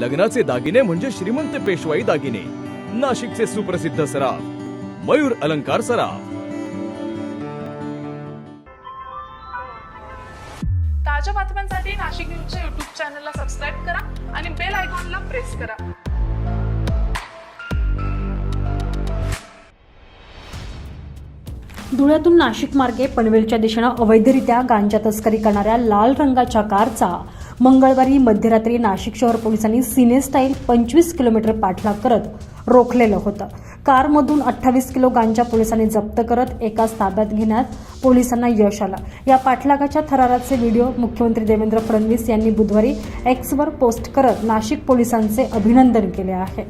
लग्नाचे दागिने म्हणजे श्रीमंत पेशवाई दागिने. नाशिकचे सुप्रसिद्ध सराफ. मयूर अलंकार सराफ. ताज्या बातम्यांसाठी नाशिक न्यूजच्या युट्यूब चॅनलला सबस्क्राईब करा आणि बेल आयकॉनला प्रेस करा. धुळ्यातून नाशिक मार्गे पनवेलच्या दिशेनं अवैधरित्या गांजा तस्करी करणाऱ्या लाल रंगाच्या कारचा मंगळवारी मध्यरात्री नाशिक शहर पोलिसांनी सिनेस्टाईल पंचवीस किलोमीटर पाठलाग करत रोखलेलं होतं. कारमधून अठ्ठावीस किलो गांजा पोलिसांनी जप्त करत एकाच ताब्यात घेण्यात पोलिसांना यश आलं. या पाठलागाच्या थराराचे व्हिडिओ मुख्यमंत्री देवेंद्र फडणवीस यांनी बुधवारी एक्सवर पोस्ट करत नाशिक पोलिसांचे अभिनंदन केले आहे.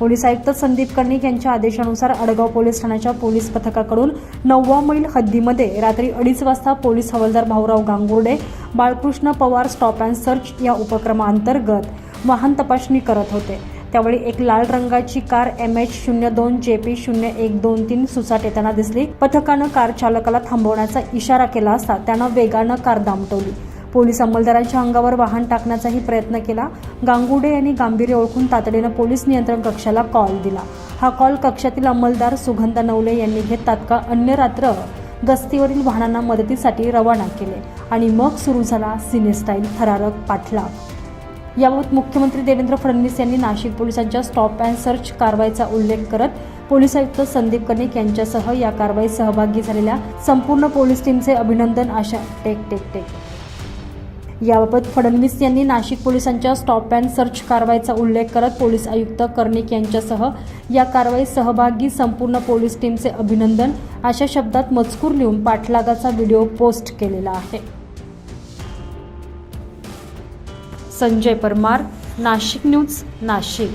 पोलीस आयुक्त संदीप कर्णिक यांच्या आदेशानुसार अडगाव पोलीस ठाण्याच्या पोलीस पथकाकडून नववा मैल हद्दीमध्ये रात्री अडीच वाजता पोलीस हवालदार Bhaurao Gangurde Balkrishna Pawar stop and search या उपक्रमाअंतर्गत वाहन तपासणी करत होते. त्यावेळी एक लाल रंगाची कार एम एच शून्य दोन जे पी शून्य एक दोन तीन सुसाट येताना दिसली. पथकानं कार चालकाला थांबवण्याचा इशारा केला असता त्यानं वेगानं कार दामटवली. पोलीस अंमलदारांच्या अंगावर वाहन टाकण्याचाही प्रयत्न केला. गांगुडे यांनी गांभीर्य ओळखून तातडीनं पोलीस नियंत्रण कक्षाला कॉल दिला. हा कॉल कक्षातील अंमलदार सुगंधा नवले यांनी घेत तात्काळ अन्य रात्र गस्तीवरील वाहनांना मदतीसाठी रवाना केले आणि मग सुरू झाला सिनेस्टाईल थरारक पाठलाग. याबाबत मुख्यमंत्री देवेंद्र फडणवीस यांनी नाशिक पोलिसांच्या स्टॉप अँड सर्च कारवाईचा उल्लेख करत पोलीस आयुक्त संदीप कनिक यांच्यासह या कारवाईत सहभागी झालेल्या संपूर्ण पोलीस टीमचे अभिनंदन आशा टेक टेक टेक. याबाबत फडणवीस यांनी नाशिक पोलिसांच्या स्टॉप अँड सर्च कारवाईचा उल्लेख करत पोलीस आयुक्त कर्णिक यांच्यासह या कारवाईत सहभागी संपूर्ण पोलीस टीमचे अभिनंदन. अशा शब्दात मजकूर लिहून पाठलागाचा व्हिडिओ पोस्ट केलेला आहे. संजय परमार नाशिक न्यूज नाशिक.